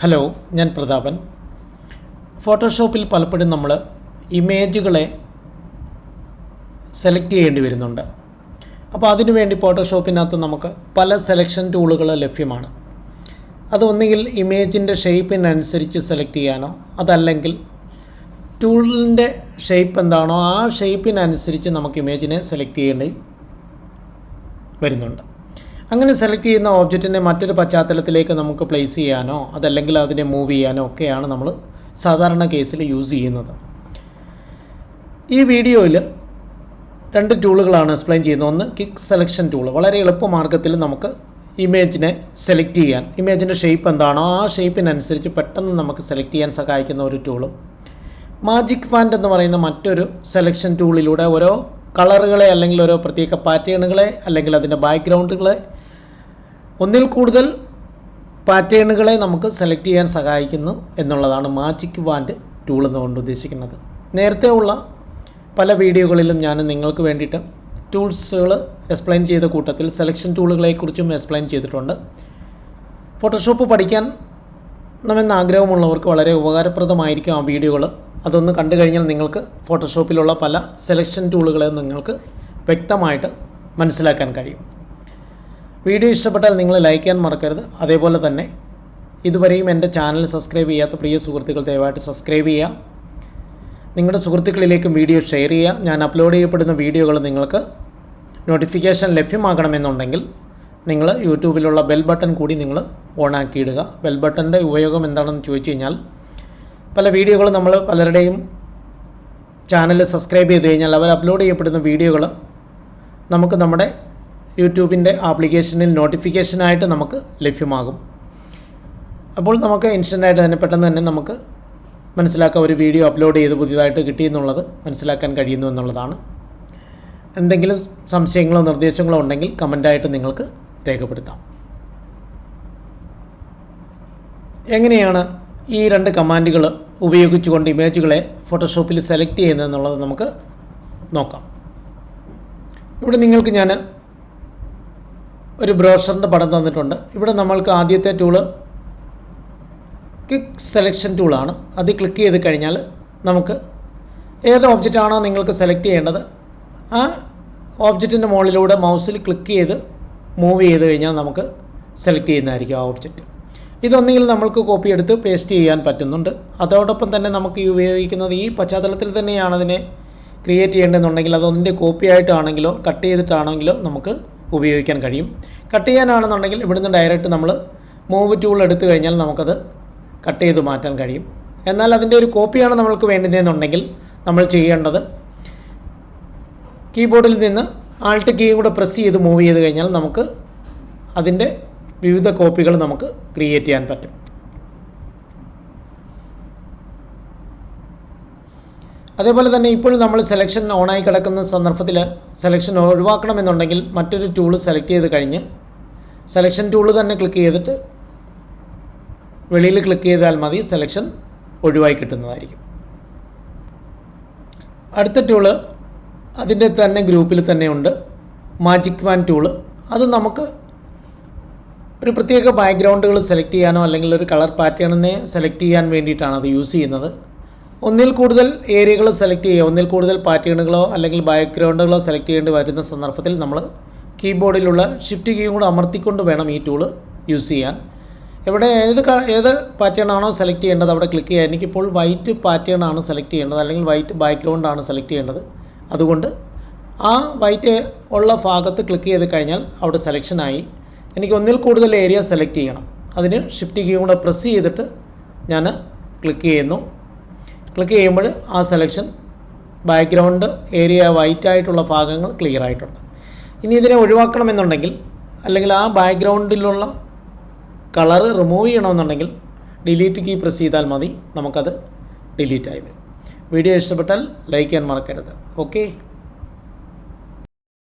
Hello ഞാൻ പ്രതാപൻ. ഫോട്ടോഷോപ്പിൽ പലപ്പോഴും നമ്മൾ ഇമേജുകളെ സെലക്ട് ചെയ്യേണ്ടി വരുന്നുണ്ട്. അപ്പോൾ അതിനുവേണ്ടി ഫോട്ടോഷോപ്പിനകത്ത് നമുക്ക് പല സെലക്ഷൻ ടൂളുകൾ ലഭ്യമാണ്. അത് ഒന്നുകിൽ ഇമേജിന്റെ ഷേപ്പിനനുസരിച്ച് സെലക്ട് ചെയ്യാനോ അതല്ലെങ്കിൽ ടൂളിന്റെ ഷേപ്പ് എന്താണോ ആ ഷേപ്പിനനുസരിച്ച് നമുക്ക് ഇമേജിനെ സെലക്ട് ചെയ്യേണ്ടി വരുന്നുണ്ട്. അങ്ങനെ സെലക്ട് ചെയ്യുന്ന ഓബ്ജക്റ്റിനെ മറ്റൊരു പശ്ചാത്തലത്തിലേക്ക് നമുക്ക് പ്ലേസ് ചെയ്യാനോ അതല്ലെങ്കിൽ അതിനെ മൂവ് ചെയ്യാനോ ഒക്കെയാണ് നമ്മൾ സാധാരണ കേസിൽ യൂസ് ചെയ്യുന്നത്. ഈ വീഡിയോയിൽ രണ്ട് ടൂളുകളാണ് എക്സ്പ്ലെയിൻ ചെയ്യുന്നത്. ഒന്ന് കിക്ക് സെലക്ഷൻ ടൂൾ വളരെ എളുപ്പമാർഗത്തിൽ നമുക്ക് ഇമേജിനെ സെലക്ട് ചെയ്യാൻ ഇമേജിന്റെ ഷേപ്പ് എന്താണോ ആ ഷേപ്പിനനുസരിച്ച് പെട്ടെന്ന് നമുക്ക് സെലക്ട് ചെയ്യാൻ സഹായിക്കുന്ന ഒരു ടൂളും മാജിക് ഫാൻഡ് എന്ന് പറയുന്ന മറ്റൊരു സെലക്ഷൻ ടൂളിലൂടെ ഓരോ കളറുകളെ അല്ലെങ്കിൽ ഓരോ പ്രത്യേക പാറ്റേണുകളെ അല്ലെങ്കിൽ അതിന്റെ ബാക്ക്ഗ്രൗണ്ടുകളെ ഒന്നിൽ കൂടുതൽ പാറ്റേണുകളെ നമുക്ക് സെലക്ട് ചെയ്യാൻ സഹായിക്കുന്നു എന്നുള്ളതാണ് മാജിക് വാൻഡ് ടൂൾ എന്നുകൊണ്ട് ഉദ്ദേശിക്കുന്നത്. നേരത്തെ ഉള്ള പല വീഡിയോകളിലും ഞാൻ നിങ്ങൾക്ക് വേണ്ടിയിട്ട് ടൂൾസുകൾ എക്സ്പ്ലെയിൻ ചെയ്ത കൂട്ടത്തിൽ സെലക്ഷൻ ടൂളുകളെക്കുറിച്ചും എക്സ്പ്ലെയിൻ ചെയ്തിട്ടുണ്ട്. ഫോട്ടോഷോപ്പ് പഠിക്കാൻ പഠിക്കാൻണമെന്ന് ആഗ്രഹമുള്ളവർക്ക് വളരെ ഉപകാരപ്രദമായിരിക്കും ആ വീഡിയോകൾ. അതൊന്ന് കണ്ടു കഴിഞ്ഞാൽ നിങ്ങൾക്ക് ഫോട്ടോഷോപ്പിലുള്ള പല സെലക്ഷൻ ടൂളുകളെ നിങ്ങൾക്ക് വ്യക്തമായിട്ട് മനസ്സിലാക്കാൻ കഴിയും. വീഡിയോ ഇഷ്ടപ്പെട്ടാൽ നിങ്ങൾ ലൈക്ക് ചെയ്യാൻ മറക്കരുത്. അതേപോലെ തന്നെ ഇതുവരെയും എന്റെ ചാനൽ സബ്സ്ക്രൈബ് ചെയ്യാത്ത പ്രിയ സുഹൃത്തുക്കൾ ദയവായിട്ട് സബ്സ്ക്രൈബ് ചെയ്യുക. നിങ്ങളുടെ സുഹൃത്തുക്കളിലേക്കും വീഡിയോ ഷെയർ ചെയ്യുക. ഞാൻ അപ്ലോഡ് ചെയ്യപ്പെടുന്ന വീഡിയോകൾ നിങ്ങൾക്ക് നോട്ടിഫിക്കേഷൻ ലഭ്യമാകണമെന്നുണ്ടെങ്കിൽ നിങ്ങൾ യൂട്യൂബിലുള്ള ബെൽ ബട്ടൺ കൂടി നിങ്ങൾ ഓണാക്കിയിടുക ബെൽ ബട്ടന്റെ ഉപയോഗം എന്താണെന്ന് ചോദിച്ചു കഴിഞ്ഞാൽ പല വീഡിയോകൾ നമ്മൾ പലരുടെയും ചാനൽ സബ്സ്ക്രൈബ് ചെയ്ത് കഴിഞ്ഞാൽ അവർ അപ്ലോഡ് ചെയ്യപ്പെടുന്ന വീഡിയോകൾ നമുക്ക് നമ്മുടെ യൂട്യൂബിന്റെ ആപ്ലിക്കേഷനിൽ നോട്ടിഫിക്കേഷനായിട്ട് നമുക്ക് ലഭ്യമാകും. അപ്പോൾ നമുക്ക് ഇൻസ്റ്റന്റായിട്ട് തന്നെ പെട്ടെന്ന് തന്നെ നമുക്ക് മനസ്സിലാക്കാൻ ഒരു വീഡിയോ അപ്ലോഡ് ചെയ്ത് പുതിയതായിട്ട് കിട്ടിയെന്നുള്ളത് മനസ്സിലാക്കാൻ കഴിയുന്നു എന്നുള്ളതാണ്. എന്തെങ്കിലും സംശയങ്ങളോ നിർദ്ദേശങ്ങളോ ഉണ്ടെങ്കിൽ കമന്റായിട്ട് നിങ്ങൾക്ക് രേഖപ്പെടുത്താം. എങ്ങനെയാണ് ഈ രണ്ട് കമാൻഡുകൾ ഉപയോഗിച്ചുകൊണ്ട് ഇമേജുകളെ ഫോട്ടോഷോപ്പിൽ സെലക്ട് ചെയ്യുന്നത് എന്നുള്ളത് നമുക്ക് നോക്കാം. ഇവിടെ നിങ്ങൾക്ക് ഞാൻ ഒരു ബ്രോഷറിന്റെ പടം തന്നിട്ടുണ്ട്. ഇവിടെ നമ്മൾക്ക് ആദ്യത്തെ ടൂൾ ക്വിക്ക് സെലക്ഷൻ ടൂളാണ് അത് ക്ലിക്ക് ചെയ്ത് കഴിഞ്ഞാൽ നമുക്ക് ഏത് ഓബ്ജക്റ്റ് ആണോ നിങ്ങൾക്ക് സെലക്ട് ചെയ്യേണ്ടത് ആ ഓബ്ജക്റ്റിന്റെ മുകളിലൂടെ മൗസിൽ ക്ലിക്ക് ചെയ്ത് മൂവ് ചെയ്ത് കഴിഞ്ഞാൽ നമുക്ക് സെലക്ട് ചെയ്യുന്നതായിരിക്കും ആ ഓബ്ജക്റ്റ് ഇതൊന്നെങ്കിൽ നമ്മൾക്ക് കോപ്പി എടുത്ത് പേസ്റ്റ് ചെയ്യാൻ പറ്റുന്നുണ്ട്. അതോടൊപ്പം തന്നെ നമുക്ക് ഉപയോഗിക്കുന്നത് ഈ പശ്ചാത്തലത്തിൽ തന്നെയാണ് അതിനെ ക്രിയേറ്റ് ചെയ്യേണ്ടതെന്നുണ്ടെങ്കിൽ അതൊന്നിന്റെ കോപ്പി ആയിട്ടാണെങ്കിലോ കട്ട് ചെയ്തിട്ടാണെങ്കിലോ നമുക്ക് ഉപയോഗിക്കാൻ കഴിയും. കട്ട് ചെയ്യാനാണെന്നുണ്ടെങ്കിൽ ഇവിടുന്ന് ഡയറക്റ്റ് നമ്മൾ മൂവ് ടൂൾ എടുത്തു കഴിഞ്ഞാൽ നമുക്കത് കട്ട് ചെയ്ത് മാറ്റാൻ കഴിയും. എന്നാൽ അതിന്റെ ഒരു കോപ്പിയാണ് നമ്മൾക്ക് വേണ്ടതെന്നുണ്ടെങ്കിൽ നമ്മൾ ചെയ്യേണ്ടത് കീബോർഡിൽ നിന്ന് ആൾട്ട് കീയും കൂടെ പ്രസ് ചെയ്ത് മൂവ് ചെയ്ത് കഴിഞ്ഞാൽ നമുക്ക് അതിന്റെ വിവിധ കോപ്പികൾ നമുക്ക് ക്രിയേറ്റ് ചെയ്യാൻ പറ്റും. അതേപോലെ തന്നെ ഇപ്പോഴും നമ്മൾ സെലക്ഷൻ ഓണായി കിടക്കുന്ന സന്ദർഭത്തിൽ സെലക്ഷൻ ഒഴിവാക്കണമെന്നുണ്ടെങ്കിൽ മറ്റൊരു ടൂൾ സെലക്ട് ചെയ്ത് കഴിഞ്ഞ് സെലക്ഷൻ ടൂൾ തന്നെ ക്ലിക്ക് ചെയ്തിട്ട് വെളിയിൽ ക്ലിക്ക് ചെയ്താൽ മതി സെലക്ഷൻ ഒഴിവായി കിട്ടുന്നതായിരിക്കും. അടുത്ത ടൂൾ അതിന്റെ തന്നെ ഗ്രൂപ്പിൽ തന്നെ ഉണ്ട്. മാജിക് വാൻ ടൂൾ അത് നമുക്ക് ഒരു പ്രത്യേക ബാക്ക്ഗ്രൗണ്ടുകൾ സെലക്ട് ചെയ്യാനോ അല്ലെങ്കിൽ ഒരു കളർ പാറ്റേണിനെ സെലക്ട് ചെയ്യാൻ വേണ്ടിയിട്ടാണ് അത് യൂസ് ചെയ്യുന്നത്. ഒന്നിൽ കൂടുതൽ ഏരിയകൾ സെലക്ട് ചെയ്യുക ഒന്നിൽ കൂടുതൽ പാറ്റേണുകളോ അല്ലെങ്കിൽ ബാക്ക്ഗ്രൗണ്ടുകളോ സെലക്ട് ചെയ്യേണ്ടി വരുന്ന സന്ദർഭത്തിൽ നമ്മൾ കീബോർഡിലുള്ള ഷിഫ്റ്റ് കീയും കൂടെ അമർത്തിക്കൊണ്ട് വേണം ഈ ടൂൾ യൂസ് ചെയ്യാൻ. ഇവിടെ ഏത് ഏത് പാറ്റേൺ ആണോ സെലക്ട് ചെയ്യേണ്ടത് അവിടെ ക്ലിക്ക് ചെയ്യുക. എനിക്കിപ്പോൾ വൈറ്റ് പാറ്റേൺ ആണ് സെലക്ട് ചെയ്യേണ്ടത് അല്ലെങ്കിൽ വൈറ്റ് ബാക്ക്ഗ്രൗണ്ട് ആണ് സെലക്ട് ചെയ്യേണ്ടത്. അതുകൊണ്ട് ആ വൈറ്റ് ഉള്ള ഭാഗത്ത് ക്ലിക്ക് ചെയ്ത് കഴിഞ്ഞാൽ അവിടെ സെലക്ഷനായി എനിക്ക് ഒന്നിൽ കൂടുതൽ ഏരിയ സെലക്ട് ചെയ്യണം. അതിന് ഷിഫ്റ്റ് കീ കൂടെ പ്രസ് ചെയ്തിട്ട് ഞാൻ ക്ലിക്ക് ചെയ്യുന്നു. ക്ലിക്ക് ചെയ്യുമ്പോൾ ആ സെലക്ഷൻ ബാക്ക്ഗ്രൗണ്ട് ഏരിയ വൈറ്റ് ആയിട്ടുള്ള ഭാഗങ്ങൾ ക്ലിയർ ആയിട്ടുണ്ട്. ഇനി ഇതിനെ ഒഴിവാക്കണമെന്നുണ്ടെങ്കിൽ അല്ലെങ്കിൽ ആ ബാക്ക്ഗ്രൗണ്ടിലുള്ള കളർ റിമൂവ് ചെയ്യണമെന്നുണ്ടെങ്കിൽ ഡിലീറ്റ് കീ പ്രസ് ചെയ്താൽ മതി. നമുക്കത് ഡിലീറ്റ് ആയി വരും. വീഡിയോ ഇഷ്ടപ്പെട്ടാൽ ലൈക്ക് ചെയ്യാൻ മറക്കരുത്. ഓക്കെ